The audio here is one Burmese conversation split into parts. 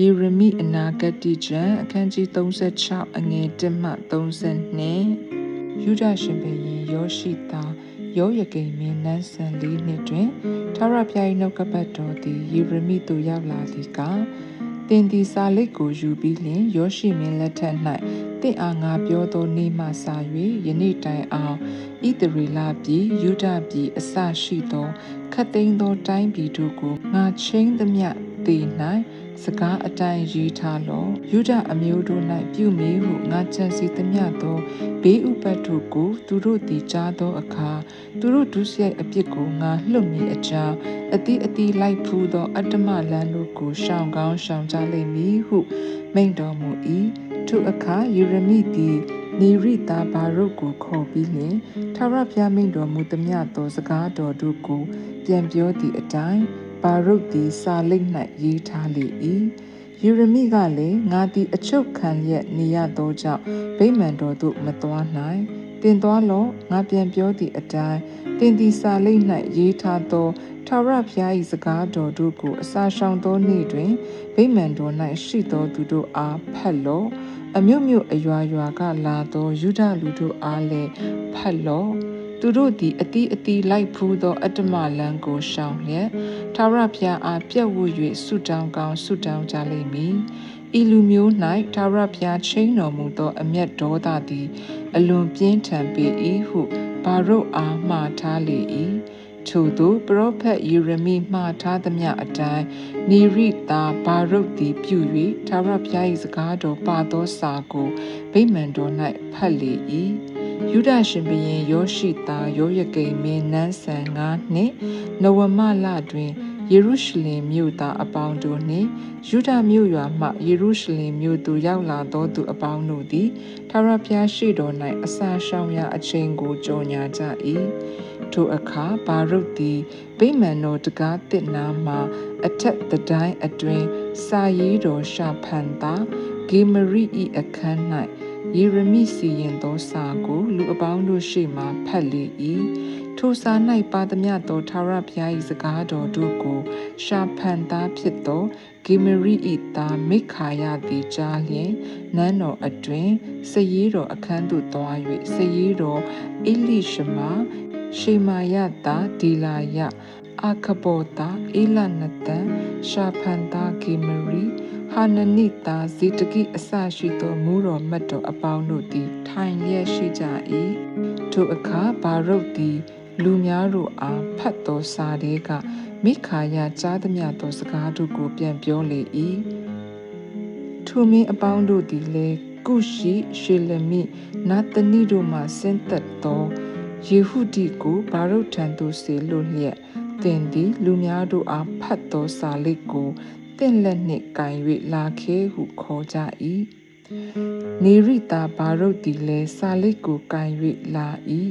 ယေရမိအနာဂတ်တိကျမ်းအခန်းကြီး36အငယ်1မှ32ယူဒရှင်ဘုရင်ယောရှိသားယောယကိမ်မင်းနန်းဆန်လေးနှစ်တွင်ထာဝရဘုရား၏နှုတ်ကပတ်တော်သည်ယေရမိသို့ရောက်လာသည်ကတင်ဒီစာလိတ်ကိုယူပြီးလျှင်ယောရှိမင်းလက်ထက်၌တင့်အားငါပြောသောနေ့မှစ၍ယနေ့တိုင်အောင်ဣသရေလပြည်ယူဒပြည်အစရှိသောခတ်သိမ်းသောတိုင်းပြည်တို့ကိုငါချင်းသမျှ တည်၌စကားအတိုင်းရေးထားလောယူဒအမျိုးတို့၌ပြုမိဟုငါကြံစီသမျှသောဘေးဥပတ်တို့ကိုသူတို့သည်ကြားသောအခါသူတို့ဒုစရိုက်အပြစ်ကိုငါလှုပ်မိအကြောင်းအတိအတိလိုက်ဖူးသောအတ္တမလန်းတို့ကိုရှောင်ကောင်းရှောင်ကြလိမ့်မည်ဟုမိန့်တော်မူ၏ထိုအခါယေရမိသည်နေရိတာဘာရုတ်ကိုခေါ်ပြီးလျှင်ထာဝရဘုရားမိန့်တော်မူသမျှသောစကားတော်တို့ကိုပြန်ပြောသည့်အတိုင်း ဘာရုတ်သည်စာလိပ်၌ရေးထားလေ၏ယူရမိကလည်းငါသည်အချုပ်ခံလျက်နေရသောကြောင့်ဗိမာန်တော်သို့မသွားနိုင်တင်သွားလောငါပြန်ပြောသည့်အတိုင်းတင်သည်စာလိပ်၌ရေးထားသောထာဝရဘုရား၏စကားတော်တို့ကိုအစာရှောင်သောနေ့တွင်ဗိမာန်တော်၌ရှိသောသူတို့အားဖတ်လောအမျိုးမျိုးအရွာရွာကလာသောယူဒလူတို့အားလည်းဖတ်လော သူတို့သည်အတီးအတီးလိုက်ဖူးသောအတ္တမလန်းကိုရှောင်လျက်ထာဝရဘုရားအားပြတ်ဝ၍ဆုတောင်းကောင်းဆုတောင်းကြလိမ့်မည်။ဤလူမျိုး၌ထာဝရဘုရားချိန်တော်မူသောအမျက်ဒေါသသည် အလွန်ပြင်းထန်ပေ၏ဟုဘာရုတ်အားမှားထားလေ၏။ထို့သောပရောဖက်ယေရမိမှားထားသမျှအတိုင်းနေရိတာဘာရုတ်သည်ပြု၍ထာဝရဘုရား၏စကားတော်ပါသောစာကိုဗိမာန်တော်၌ဖတ်လေ၏။ ယုဒရှင်ဘုရင်ယောရှိသားယောယကိမ်မင်းနန်းဆန်၅နှစ်နဝမလတွင်ယေရုရှလင်မြို့သားအပေါင်းတို့နှင့်ယူဒမြို့ရွာမှယေရုရှလင်မြို့သို့ရောက်လာသောသူအပေါင်းတို့သည်ထာဝရဘုရားရှိတော်၌အစာရှောင်ရာအချိန်ကိုကြော်ညာကြ၏ထိုအခါဘာရုတ်သည်ဗိမာန်တော်တကားတစ်နာမှအထက်တတိုင်းအတွင်စာရေးတော်ရှာဖန်သာဂေမရိဤအခန်း၌ ယေရမိစီရင်သောစာကို လူအပေါင်းတို့ရှေ့မှဖတ်လေ၏ထိုစာ၌ပါသမျှသောထာဝရဘုရား၏စကားတော်တို့ကို ရှာဖန်သားဖြစ်သောဂေမရိ၏သားမိခါယသည်ကြားလျင်နန်းတော်အတွင်စရေးတော်အခန်းသို့သွား၍စရေးတော်အေလိရှမာရှေမာယသားဒီလာယအခဘောတာအေလနတန်ရှာဖန်သားဂေမရိ ဟာနနိတာဇေတကိအစရှိသောမူတော်မတ်တော်အပေါင်းတို့သည်ထိုင်လျက်ရှိကြ၏ထိုအခါဘာရုတ်သည် လူများတို့အားဖတ်သောစာတွေက မိခါယကြားသမျှသောစကားတို့ကိုပြန်ပြောလေ၏ထိုမင်းအပေါင်းတို့သည်လည်းကုရှိရှေလမိနာတနီတို့မှဆင်းသက်သောယေဟုဒီကိုဘာရုတ်ထံသို့ဆေလွတ်လျက်တင်သည် လူများတို့အားဖတ်သောစာလိပ်ကို တင့်လက်နှင့်ကင်၍လာခဲဟုခေါ်ကြ၏နေရိတာဘာရုတ်သည်လည်းစာလိတ်ကိုကင်၍လာ၏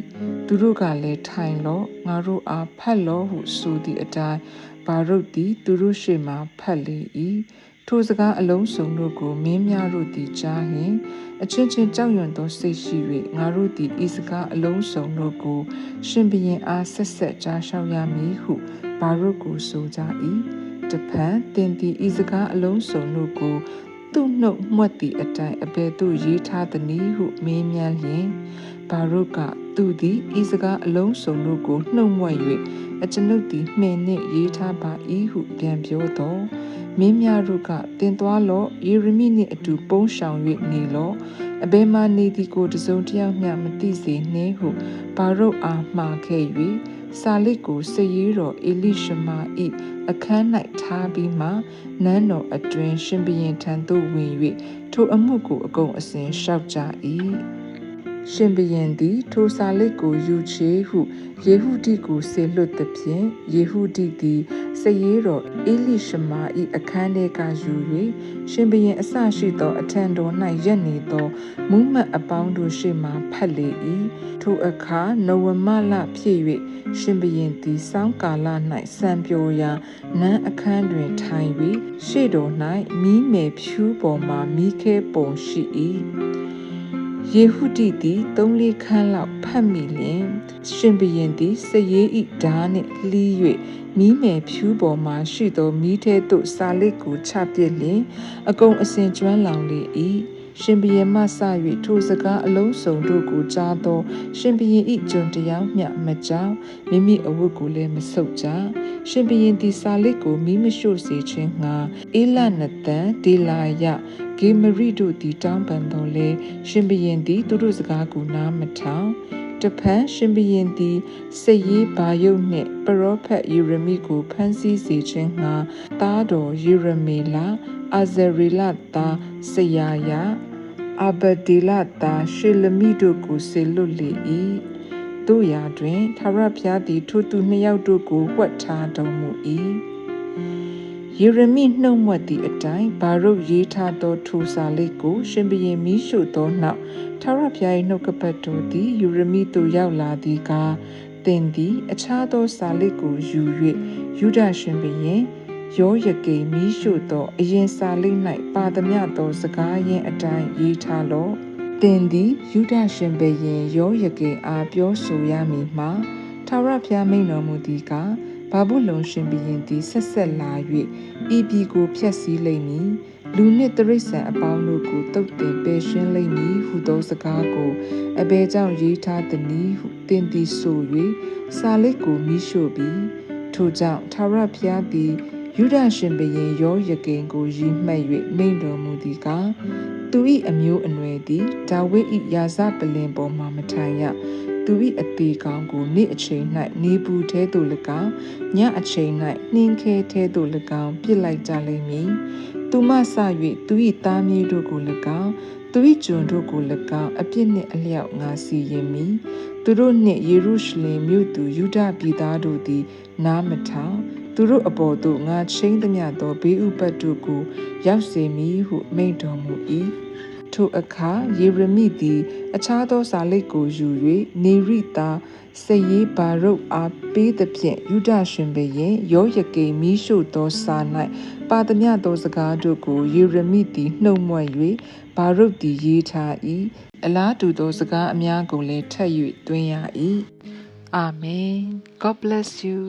သူတို့ကလည်းထိုင်လောငါတို့အားဖတ်လောဟုဆိုသည့်အတိုင်းဘာရုတ်သည်သူတို့ရှေ့မှဖတ်လေ၏ထိုစကားအလုံးစုံတို့ကိုမင်းများတို့သည်ကြားလျင်အချင်းချင်းကြောက်ရွံ့သောစိတ်ရှိ၍ငါတို့သည်ဤစကားအလုံးစုံတို့ကို ရှင်ဘရင်အားဆက်ဆက်ကြားလျှောက်ရမည်ဟုဘာရုတ်ကိုဆိုကြ၏ တဖန်တင်တီဤစကားအလုံးစုံတို့ကိုသူ့နှုတ်မှွက်သည့်အတိုင်းအဘယ်သို့ရေးထားသနည်းဟုမေးမြန်းလျင်ဘာရုကသူသည်ဤစကားအလုံးစုံတို့ကိုနှုတ်မွက်၍အကျွန်ုပ်သည်မှင်နှင့်ရေးထားပါ၏ဟုပြန်ပြောတော်မင်းများတို့ကတင်သွားလော့ယေရမိနှင့်အတူပုန်းရှောင်၍နေလော့အဘယ်မှနေသည်ကိုတစုံတစ်ယောက်မျှမသိစေနှင့်ဟုဘာရုအားမှားခဲ့၍ စာလိတ်ကိုစရေးတော်အေလိရှမာ၏အခန်း၌ထားပြီးမှနန်းတော်အတွင်ရှင်ဘရင်ထံသို့ဝင်၍ထိုအမှုကိုအကုန်အစင်လျှောက်ကြ၏ ရှင်ဘရင်သည်ထိုစာလိတ်ကိုယူချေဟုယေဟုဒိကိုဆေလွတ်သည်ဖြင့်ယေဟုဒိသည်စရေးတော်အေလိရှမာ၏အခန်းထဲကယူ၍ရှင်ဘရင်အစရှိသောအထံတော်၌ရက်နေသောမူးမတ်အပေါင်းတို့ရှေ့မှဖတ်လေ၏ထိုအခါနဝမလဖြစ်၍ရှင်ဘရင်သည်စောင်းကာလ၌စံပြိုရာနန်းအခန်းတွင်ထိုင်၍ရှေ့တော်၌မိမယ်ဖြူးပေါ်မှမိခဲပုံရှိ၏ ယေဟုတိသည်သုံးလေးခန်းလောက်ဖတ်မိလျင်ရှင်ဘရင်သည်စရေးဤဓာနှင့်လှီး၍မီးမယ်ဖြူပေါ်မှရှိသောမီးထဲသို့စာလစ်ကိုချပစ်လျင်အကုန်အစင်ကျွမ်းလောင်လေ၏ ရှင်ဘရင်မှစ၍ထိုစကားအလုံးစုံတို့ကိုကြားသော ရှင်ဘရင်ဤကျွန်တယောက်မျှမကြောက်မိမိအဝတ်ကိုလည်းမဆုပ်ကြရှင်ဘရင်သည်စာလစ်ကိုမိမရှို့စေခြင်းငှာအေလနသန်ဒေလာယဂေမရိတို့သည်တောင်းပန်တော်လဲရှင်ဘရင်သည်သူတို့စကားကိုနားမထောင်တဖန်ရှင်ဘရင်သည်စိတ်ရေးဘာယုတ်နှင့်ပရောဖက်ယေရမိကိုဖမ်းဆီးစေခြင်းငှာတားတော်ယေရမေလာ အာဇရေလသားဆရာယာအဘဒီလသားရှေလမိတို့ကိုဆေလွတ်လေ၏တို့ရာတွင်သာရဖျားသည်ထိုသူနှစ်ယောက်တို့ကိုဝှက်ထားတော်မူ၏ယေရမိနှုတ်မွက်သည့်အတိုင်းဘာရုတ်ရေးထားသောထိုစာလေးကို ရှင်ဘရင်မီးရှို့သောနောက်ထာဝရဘုရား၏နှုတ်ကပတ်တော်သည်ယေရမိသို့ရောက်လာသည်ကားသင်သည် အခြားသောစာလေးကိုယူ၍ယူဒရှင်ဘရင် ယောယကိမီးရှို့သောအရင်စာလေး၌ပါသမျှသောစကားရင်းအတိုင်းရေးထားလော့သင်သည်ယူဒရှင်ဘရင်ယောယကိအားပြောဆိုရမည်မှာထာဝရဘုရားမိန်တော်မူသည်ကားဘာဘူးလုံရှင်ဘရင်သည်ဆက်ဆက်လာ၍ဤပြည်ကိုဖျက်ဆီးလိမ့်မည်လူနှင့်တရိษံအပေါင်းတို့ကိုတုတ်တင်ပယ်ရှင်းလိမ့်မည်ဟုသောစကားကိုအဘယ်ကြောင့်ရေးထားသည်နည်းဟုသင်သည်ဆို၍စာလိပ်ကိုမိရှို့ပြီးထိုကြောင့်ထာဝရဘုရားသည် ယူဒရှင်ဘရင်ယောယကိန်ကိုရည်မှတ်၍မိန့်တော်မူသည်ကားသူ၏အမျိုးအနွယ်သည်ဒါဝိဒ်၏ယာဇပလင်ပေါ်မှမထိုင်ရသူ၏အသေးကောင်းကိုနေ့အချိန်၌နေပူထဲသို့၎င်းညအချိန်၌နှင်းခဲထဲသို့၎င်းပြစ်လိုက်ကြလိမ့်မည်သူမဆ၍သူ၏သားမြေးတို့ကို၎င်းသူ၏ကျွန်တို့ကို၎င်းအပြစ်နှင့်အလျောက်ငါစီရင်မည်သူတို့နှင့်ယေရုရှလင်မြို့သူယူဒပြည်သားတို့သည် နားမထောင် သူတို့အပေါ်သို့ငါချင်းသမျှသောဘေးဥပတ်တို့ကိုရောက်စေမည်ဟုမိန့်တော်မူ၏ထိုအခါယေရမိသည် အခြားသောစာလိပ်ကိုယူ၍နေရိတာစရေးဘာရုတ်အားပေးသဖြင့်ယူဒရှင်ဘရင်ယောယကိမီးရှို့သောစာ၌ပါသမျှသောစကားတို့ကိုယေရမိသည်နှုတ်မွက်၍ဘာရုတ်သည်ရေးထား၏အလားတူသောစကားအများကိုလည်းထပ်၍တွင်ရ၏အာမင် God bless you